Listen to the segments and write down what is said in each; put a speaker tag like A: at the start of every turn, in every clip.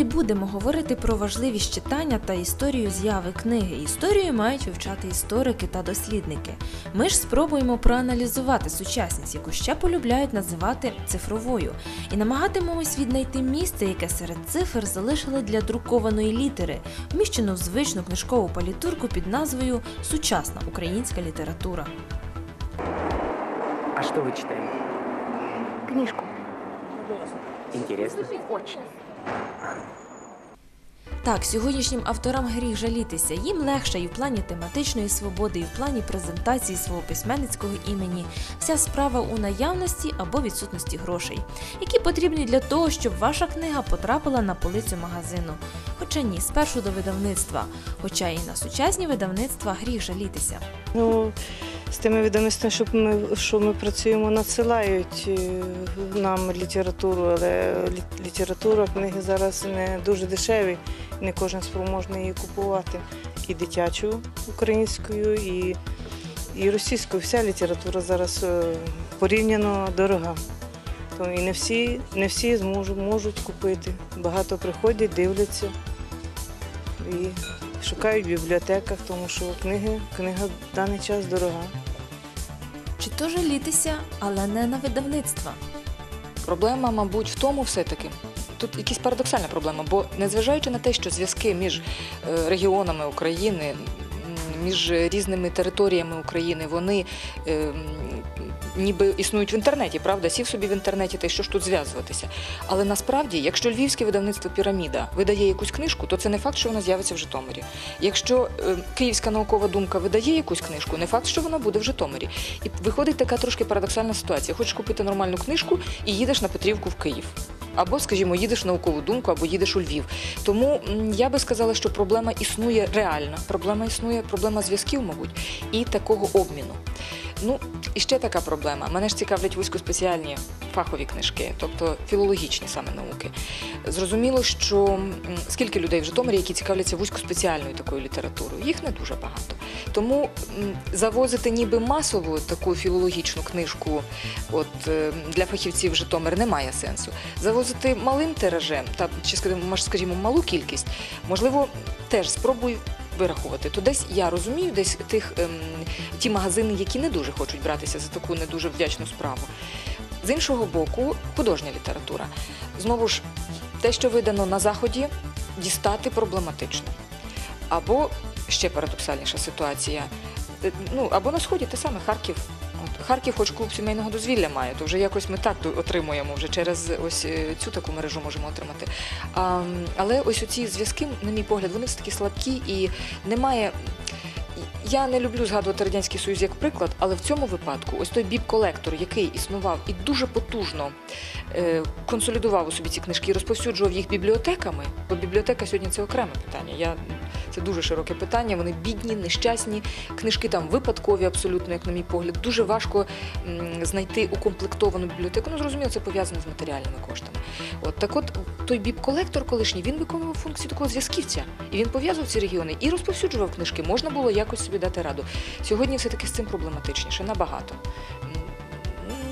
A: не будемо говорити про важливість читання та історію з'яви книги. Історію мають вивчати історики та дослідники. Ми ж спробуємо проаналізувати сучасність, яку ще полюбляють називати цифровою, і намагатимемось віднайти місце, яке серед цифр залишили для друкованої літери, вміщену в звичну книжкову палітурку під назвою Сучасна українська література.
B: А что вы читаете?
C: Книжку.
B: Интересно.
C: Очень.
A: Так, сьогоднішнім авторам гріх жалітися. Їм легше і в плані тематичної свободи, і в плані презентації свого письменницького імені. Вся справа у наявності або відсутності грошей, які потрібні для того, щоб ваша книга потрапила на полицю магазину. Хоча ні, спершу до видавництва. Хоча і на сучасні видавництва гріх жалітися.
D: Ну, з тими видавництвами, що ми, що ми працюємо, надсилають е, нам літературу, але література, книги зараз не дуже дешеві, не кожен спроможний її купувати. І дитячу українською, і, і російською. Вся література зараз е, порівняно дорога. То і не всі, не всі зможуть, можуть купити. Багато приходять, дивляться і шукають в бібліотеках, тому що книги, книга в даний час дорога.
A: Чи то жалітися, але не на видавництва.
E: Проблема, мабуть, в тому все-таки. Тут якась парадоксальна проблема, бо незважаючи на те, що зв'язки між е, регіонами України, між різними територіями України, вони е, м, ніби існують в інтернеті, правда, сів собі в інтернеті, та й що ж тут зв'язуватися. Але насправді, якщо львівське видавництво Піраміда видає якусь книжку, то це не факт, що вона з'явиться в Житомирі. Якщо е, Київська наукова думка видає якусь книжку, не факт, що вона буде в Житомирі. І виходить така трошки парадоксальна ситуація. Хочеш купити нормальну книжку і їдеш на Петрівку в Київ. Або, скажімо, їдеш в наукову думку, або їдеш у Львів. Тому я би сказала, що проблема існує реальна. Проблема існує, проблема зв'язків, мабуть, і такого обміну. Ну, і ще така проблема. Мене ж цікавлять вузькоспеціальні фахові книжки, тобто філологічні саме науки. Зрозуміло, що скільки людей в Житомирі, які цікавляться вузькоспеціальною такою літературою, їх не дуже багато. Тому завозити ніби масово таку філологічну книжку от, е, для фахівців Житомир немає сенсу. Завозити малим тиражем, та чи скажімо, малу кількість, можливо, теж спробуй вирахувати. То десь я розумію, десь тих ем, ті магазини, які не дуже хочуть братися за таку не дуже вдячну справу. З іншого боку, художня література. Знову ж, те, що видано на заході, дістати проблематично. Або ще парадоксальніша ситуація. е, Ну, або на сході те саме Харків. Харків, хоч клуб сімейного дозвілля має, то вже якось ми так отримуємо вже через ось е, цю таку мережу можемо отримати. А, але ось оці зв'язки, на мій погляд, вони все таки слабкі і немає. Я не люблю згадувати радянський союз як приклад, але в цьому випадку ось той біб-колектор, який існував і дуже потужно е, консолідував у собі ці книжки і розповсюджував їх бібліотеками. Бо бібліотека сьогодні це окреме питання. Я це дуже широке питання. Вони бідні, нещасні. Книжки там випадкові, абсолютно, як на мій погляд. Дуже важко знайти укомплектовану бібліотеку. Ну зрозуміло, це пов'язано з матеріальними коштами. От так, от той біб-колектор колишній він виконував функцію такого зв'язківця, і він пов'язував ці регіони і розповсюджував книжки. Можна було якось собі дати раду. Сьогодні все таки з цим проблематичніше, набагато.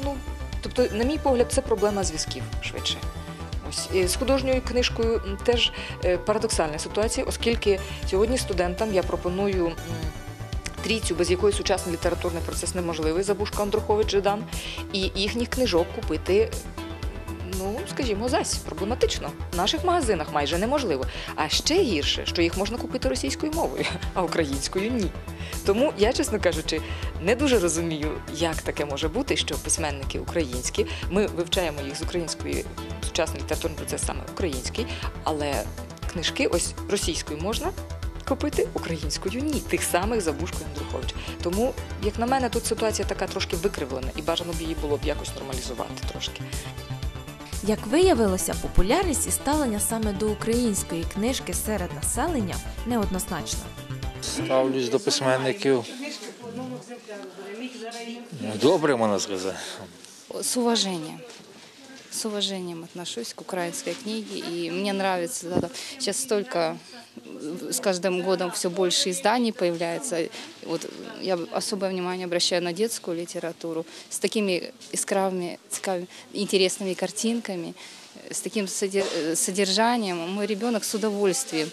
E: Ну тобто, на мій погляд, це проблема зв'язків швидше. Ось з художньою книжкою теж е, парадоксальна ситуація, оскільки сьогодні студентам я пропоную. Трійцю, без якої сучасний літературний процес неможливий, Забушко Андрухович Жидан, і їхніх книжок купити, ну скажімо, зась проблематично. В наших магазинах майже неможливо. А ще гірше, що їх можна купити російською мовою, а українською ні. Тому я, чесно кажучи, не дуже розумію, як таке може бути, що письменники українські, ми вивчаємо їх з української сучасний літературний процес саме український, але книжки ось російською можна. Купити українською ні, тих самих Забушко і Андрухович. Тому, як на мене, тут ситуація така трошки викривлена, і бажано б її було б якось нормалізувати трошки.
A: Як виявилося, популярність і ставлення саме до української книжки серед населення неоднозначна.
F: Ставлюсь до письменників. Добре, можна сказати.
G: с уважением С уважением отношусь к украинской книге. И мне нравится, да, сейчас столько, э, с каждым годом все больше изданий появляется. Вот я особое внимание обращаю на детскую литературу с такими искравыми, цикавыми, интересными картинками. с таким содер- э, содержанием. Мой ребенок с удовольствием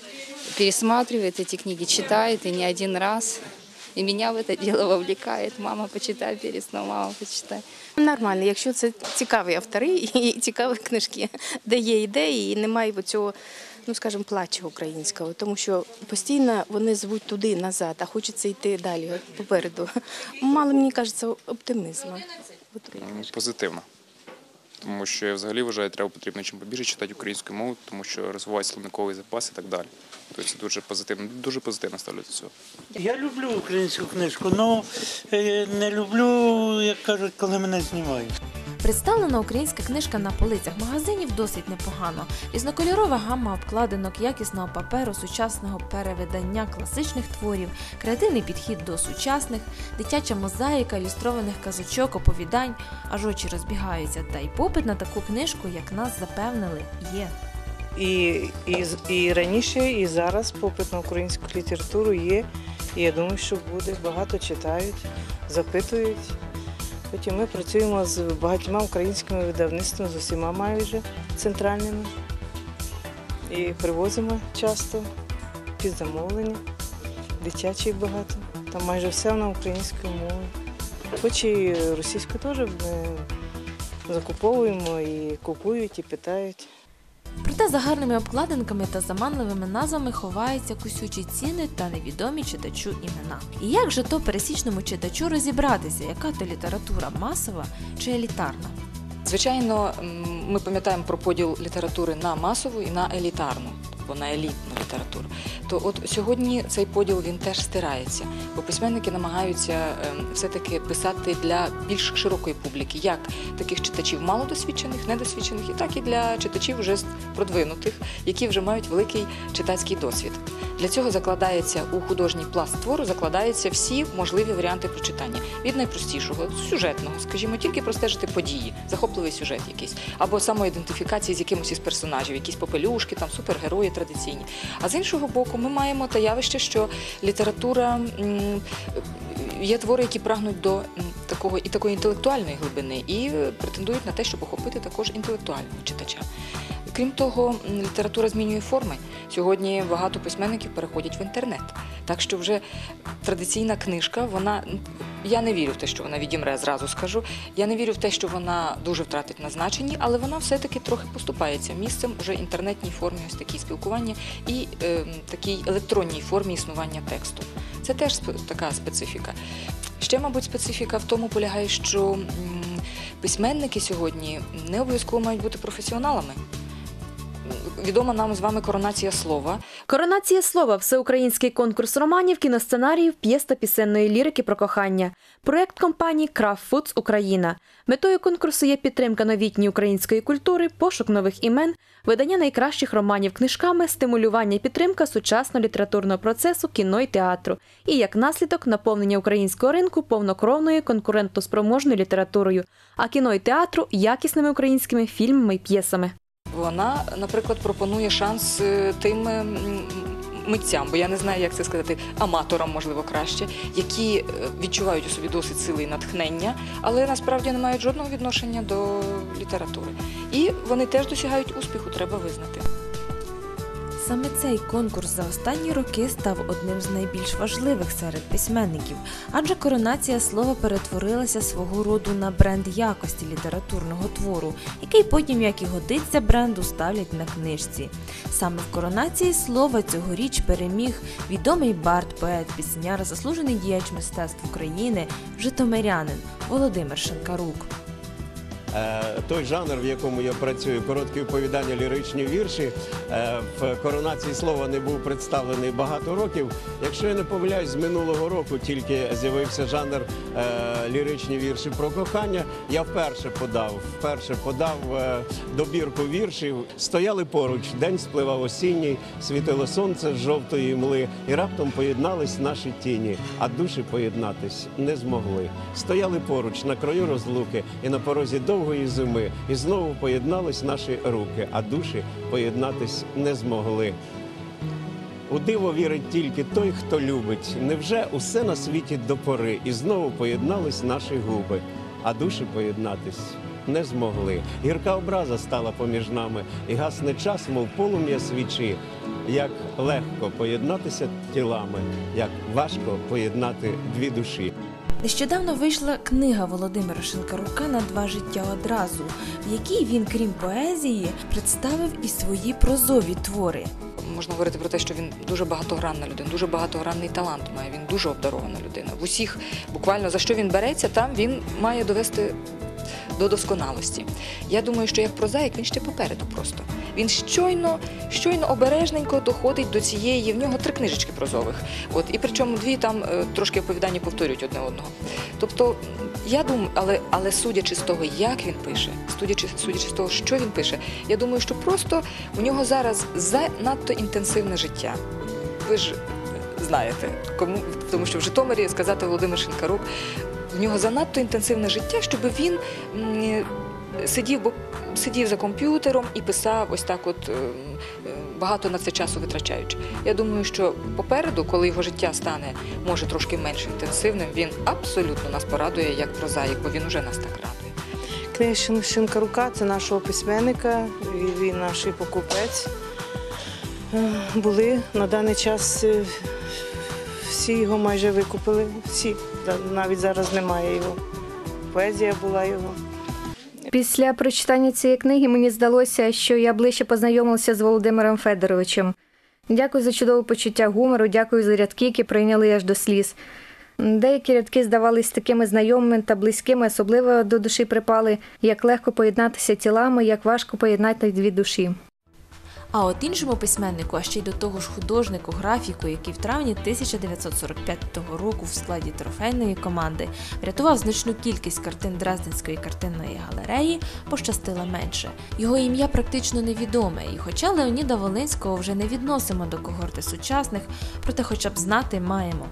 G: пересматривает эти книги, читает и не один раз. И меня в это дело вовлекает. Мама, почитай перед сном, мама, почитай.
C: Нормально, якщо це цікаві автори і цікаві книжки, де є ідеї і немає цього, ну скажімо, плачу українського, тому що постійно вони звуть туди назад, а хочеться йти далі попереду. Мало мені кажеться оптимізму.
H: Позитивно. Тому що я взагалі вважаю, треба потрібно чим побільше читати українською мовою, тому що розвивається словниковий запас і так далі. Тобто це дуже позитивно, дуже позитивно ставлю до цього.
I: Я люблю українську книжку, але не люблю, як кажуть, коли мене знімають.
A: Представлена українська книжка на полицях магазинів досить непогано. Різнокольорова гамма обкладинок, якісного паперу, сучасного перевидання класичних творів, креативний підхід до сучасних, дитяча мозаїка, ілюстрованих казочок, оповідань, аж очі розбігаються. Та й попит на таку книжку, як нас запевнили, є.
D: І, і, і раніше, і зараз попит на українську літературу є. І я думаю, що буде. Багато читають, запитують. Потім ми працюємо з багатьма українськими видавництвами, з усіма майже центральними. І привозимо часто під замовлення. Дитячі багато. Там майже все на українській мові. Хоч і російською теж ми закуповуємо і купують, і питають.
A: Проте за гарними обкладинками та заманливими назвами ховаються кусючі ціни та невідомі читачу імена. І як же то пересічному читачу розібратися, яка то література масова чи елітарна?
E: Звичайно, ми пам'ятаємо про поділ літератури на масову і на елітарну, або на елітну літературу. То от сьогодні цей поділ він теж стирається, бо письменники намагаються ем, все-таки писати для більш широкої публіки, як таких читачів малодосвідчених, недосвідчених, і так і для читачів вже продвинутих, які вже мають великий читацький досвід. Для цього закладається у художній пласт твору, закладаються всі можливі варіанти прочитання від найпростішого, сюжетного, скажімо, тільки простежити події, захопливий сюжет якийсь, або самоідентифікації з якимось із персонажів, якісь попелюшки, там супергерої традиційні. А з іншого боку, ми маємо те явище, що література є твори, які прагнуть до такого і такої інтелектуальної глибини, і претендують на те, щоб охопити також інтелектуального читача. Крім того, література змінює форми. Сьогодні багато письменників переходять в інтернет. Так що вже традиційна книжка, вона я не вірю в те, що вона відімре, зразу скажу. Я не вірю в те, що вона дуже втратить на значенні, але вона все-таки трохи поступається місцем вже інтернетній формі, ось такій спілкування і е, такій електронній формі існування тексту. Це теж така специфіка. Ще, мабуть, специфіка в тому полягає, що письменники сьогодні не обов'язково мають бути професіоналами. Відома нам з вами коронація слова.
J: Коронація слова всеукраїнський конкурс романів, кіносценаріїв, п'єс та пісенної лірики про кохання. Проект компанії Craft Foods Україна. Метою конкурсу є підтримка новітньої української культури, пошук нових імен, видання найкращих романів книжками, стимулювання і підтримка сучасного літературного процесу, кіно і театру. І як наслідок наповнення українського ринку повнокровною конкурентоспроможною літературою, а кіно і театру якісними українськими фільмами і п'єсами.
E: Вона, наприклад, пропонує шанс е, тим митцям, бо я не знаю, як це сказати, аматорам, можливо, краще, які е, відчувають у собі досить сили і натхнення, але насправді не мають жодного відношення до літератури. І вони теж досягають успіху, треба визнати.
A: Саме цей конкурс за останні роки став одним з найбільш важливих серед письменників, адже коронація слова перетворилася свого роду на бренд якості літературного твору, який потім, як і годиться бренду, ставлять на книжці. Саме в коронації слова цьогоріч переміг відомий бард, поет, пісняр, заслужений діяч мистецтв України, житомирянин Володимир Шенкарук.
K: Е, Той жанр, в якому я працюю, короткі оповідання, ліричні вірші, е, в коронації слова не був представлений багато років. Якщо я не помиляюсь, з минулого року тільки з'явився жанр е, ліричні вірші про кохання. Я вперше подав, вперше подав добірку віршів. Стояли поруч, день спливав осінній, світило сонце з жовтої мли, і раптом поєднались наші тіні, а душі поєднатись не змогли. Стояли поруч на краю розлуки і на порозі довгої зими, і знову поєднались наші руки, а душі поєднатись не змогли. У диво вірить тільки той, хто любить. Невже усе на світі до пори, і знову поєднались наші губи, а душі поєднатись не змогли. Гірка образа стала поміж нами, і гасне час, мов полум'я свічі. Як легко поєднатися тілами, як важко поєднати дві душі.
A: Нещодавно вийшла книга Володимира Шинкарука на два життя одразу, в якій він, крім поезії, представив і свої прозові твори.
E: Можна говорити про те, що він дуже багатогранна людина, дуже багатогранний талант має. Він дуже обдарована людина. В усіх, буквально за що він береться, там він має довести до досконалості. Я думаю, що як прозаїк він ще попереду просто. Він щойно, щойно обережненько доходить до цієї. В нього три книжечки прозових. От і причому дві там е, трошки оповідання повторюють одне одного. Тобто, я думаю, але, але судячи з того, як він пише, судячи, судячи з того, що він пише, я думаю, що просто у нього зараз занадто інтенсивне життя. Ви ж знаєте, кому тому що в Житомирі сказати Володимир Шинкарук, в нього занадто інтенсивне життя, щоб він сидів, бо сидів за комп'ютером і писав ось так, от е, е, багато на це часу витрачаючи. Я думаю, що попереду, коли його життя стане може трошки менш інтенсивним, він абсолютно нас порадує як прозаїк, бо він уже нас так радує.
D: Книга Шин- Шинкарука це нашого письменника, він наш покупець. Е, Були на даний час е, всі його майже викупили. Всі. Навіть зараз немає його. Поезія була його.
L: Після прочитання цієї книги мені здалося, що я ближче познайомилася з Володимиром Федоровичем. Дякую за чудове почуття гумору, дякую за рядки, які прийняли аж до сліз. Деякі рядки здавались такими знайомими та близькими, особливо до душі припали, як легко поєднатися тілами, як важко поєднати дві душі.
A: А от іншому письменнику, а ще й до того ж художнику, графіку, який в травні 1945 року в складі трофейної команди врятував значну кількість картин Дрезденської картинної галереї, пощастило менше. Його ім'я практично невідоме, і хоча Леоніда Волинського вже не відносимо до когорти сучасних, проте хоча б знати маємо.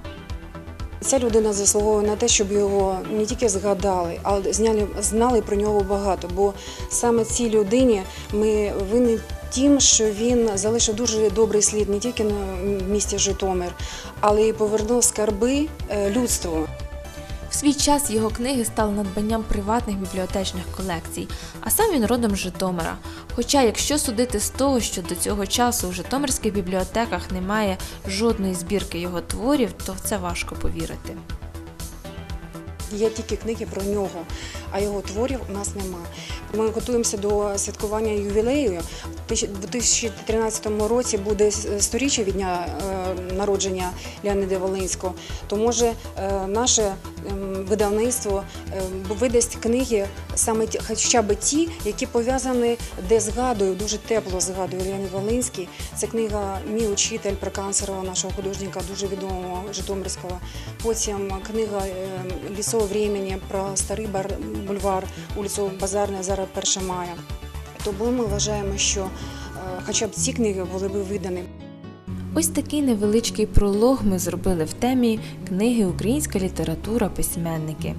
M: Ця людина заслуговує на те, щоб його не тільки згадали, але зняли, знали про нього багато. Бо саме цій людині ми винні тим, що він залишив дуже добрий слід не тільки на місті Житомир, але й повернув скарби е, людству.
A: В свій час його книги стали надбанням приватних бібліотечних колекцій, а сам він родом з Житомира. Хоча, якщо судити з того, що до цього часу в Житомирських бібліотеках немає жодної збірки його творів, то в це важко повірити.
M: Є тільки книги про нього, а його творів у нас нема. Ми готуємося до святкування ювілею. У 2013 році буде сторіччя від дня е, народження Леонида Волинського. То може е, наше ем, видавництво е, видасть книги саме ті, хоча б ті, які пов'язані, де згадую, дуже тепло згадую Леонід Волинський. Це книга Мій учитель про канцерова, нашого художника, дуже відомого Житомирського. Потім книга е, Лісового времени про старий бульвар, вулицю Базарна, зараз 1 мая. Тому ми вважаємо, що е, хоча б ці книги були б видані.
A: Ось такий невеличкий пролог ми зробили в темі книги Українська література письменники.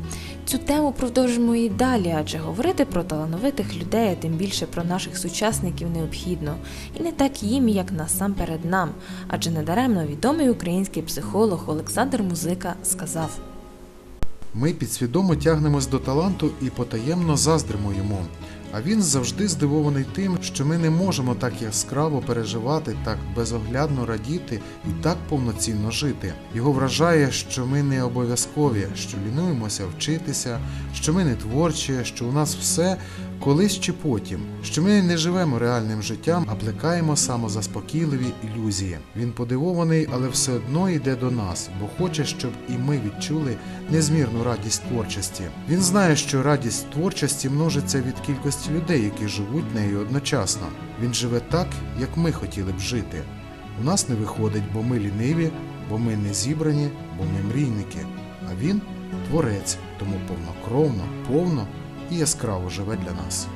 A: Цю тему продовжимо і далі, адже говорити про талановитих людей, а тим більше про наших сучасників необхідно. І не так їм, як насамперед нам, адже недаремно відомий український психолог Олександр Музика сказав.
N: Ми підсвідомо тягнемось до таланту і потаємно заздримо йому. А він завжди здивований тим, що ми не можемо так яскраво переживати, так безоглядно радіти і так повноцінно жити. Його вражає, що ми не обов'язкові, що лінуємося вчитися, що ми не творчі, що у нас все колись чи потім, що ми не живемо реальним життям, а плекаємо самозаспокійливі ілюзії. Він подивований, але все одно йде до нас, бо хоче, щоб і ми відчули незмірну радість творчості. Він знає, що радість творчості множиться від кількості людей, які живуть нею одночасно. Він живе так, як ми хотіли б жити. У нас не виходить, бо ми ліниві, бо ми не зібрані, бо ми мрійники. А він творець, тому повнокровно, повно і яскраво живе для нас.